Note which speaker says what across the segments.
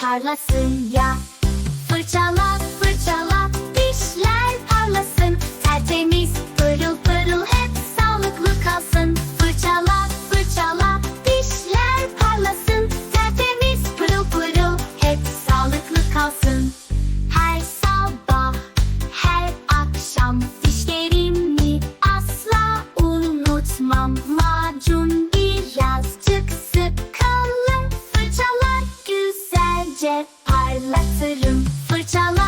Speaker 1: parlasın ya. Fırçala fırçala dişler parlasın. Tertemiz pırıl pırıl güzelce parlatırım Fırçala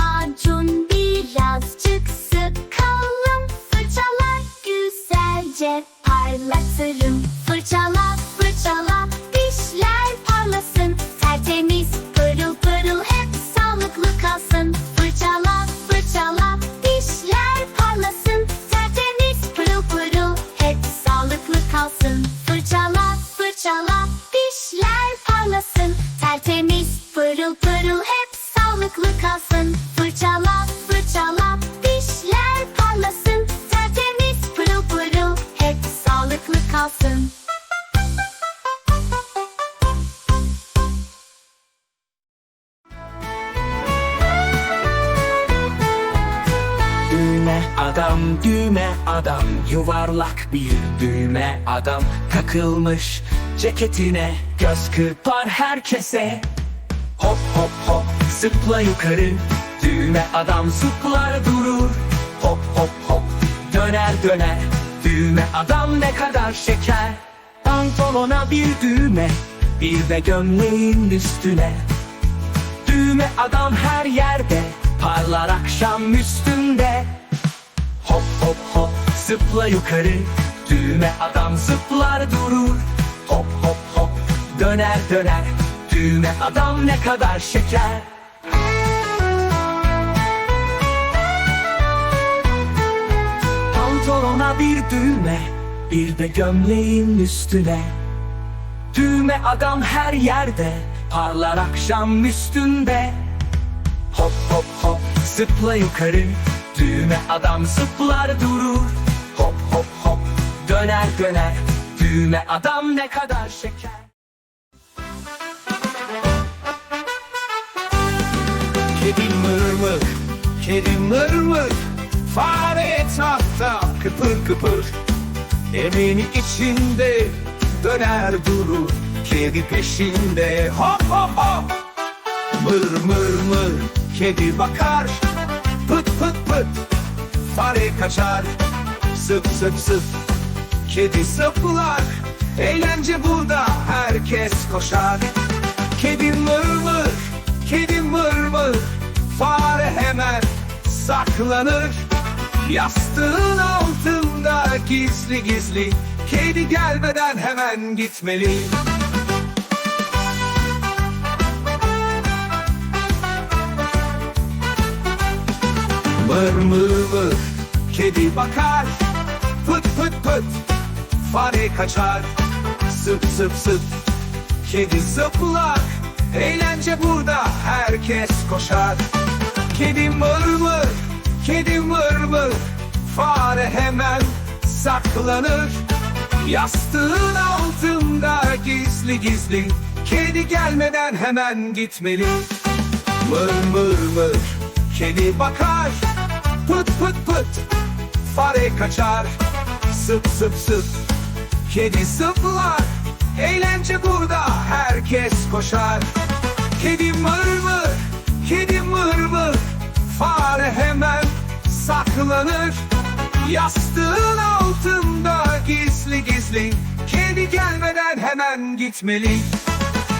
Speaker 1: unutmam. Macun birazcık sıkalım, fırçalar güzelce parlatırım. Fırçala,
Speaker 2: adam, düğme adam. Yuvarlak bir düğme adam. Takılmış ceketine Göz kırpar herkese. Hop hop hop zıpla yukarı. Düğme adam zıplar durur. Hop hop hop döner döner. Düğme adam ne kadar şeker. Pantolona bir düğme Bir de gömleğin üstüne. Düğme adam her yerde Parlar akşam üstünde Hop hop hop zıpla yukarı. Düğme adam zıplar durur. Hop hop hop döner döner. Düğme adam ne kadar şeker. Pantolona bir düğme Bir de gömleğin üstüne. Düğme adam her yerde Parlar akşam üstünde. Hop hop hop zıpla yukarı Düğme adam zıplar durur. Hop hop hop. Döner döner. Düğme adam ne kadar şeker.
Speaker 3: Kedi mır mır, kedi mır mır Fare etrafta kıpır kıpır. Evini içinde döner durur. Kedi peşinde hop hop hop. Mır mır mır. Kedi bakar Pıt pıt pıt. Fare kaçar. Sıp sıp sıp kedi sıplar Eğlence burada. Herkes koşar. Kedi mır mır, kedi mır mır. Fare hemen saklanır. Yastığın altında gizli gizli Kedi gelmeden hemen gitmeli Mır mır mır kedi bakar Pıt pıt pıt fare kaçar. Sıp sıp sıp kedi zıplar Eğlence burada herkes koşar. Kedi mır mır kedi mır mır. Fare hemen saklanır. Yastığın altında gizli gizli. Kedi gelmeden hemen gitmeli. Mır mır mır kedi bakar Pıt pıt pıt. Fare kaçar. Sıp sıp sıp. Kedi sıplar Eğlence burada. Herkes koşar. Kedi mır mır. Kedi mır mır. Fare hemen saklanır. Yastığın altında gizli gizli Kedi gelmeden hemen gitmeli.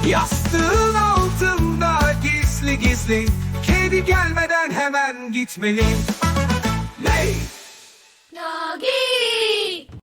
Speaker 3: Yastığın altında gizli gizli Kedi gelmeden hemen gitmeliyim Ley Nagi!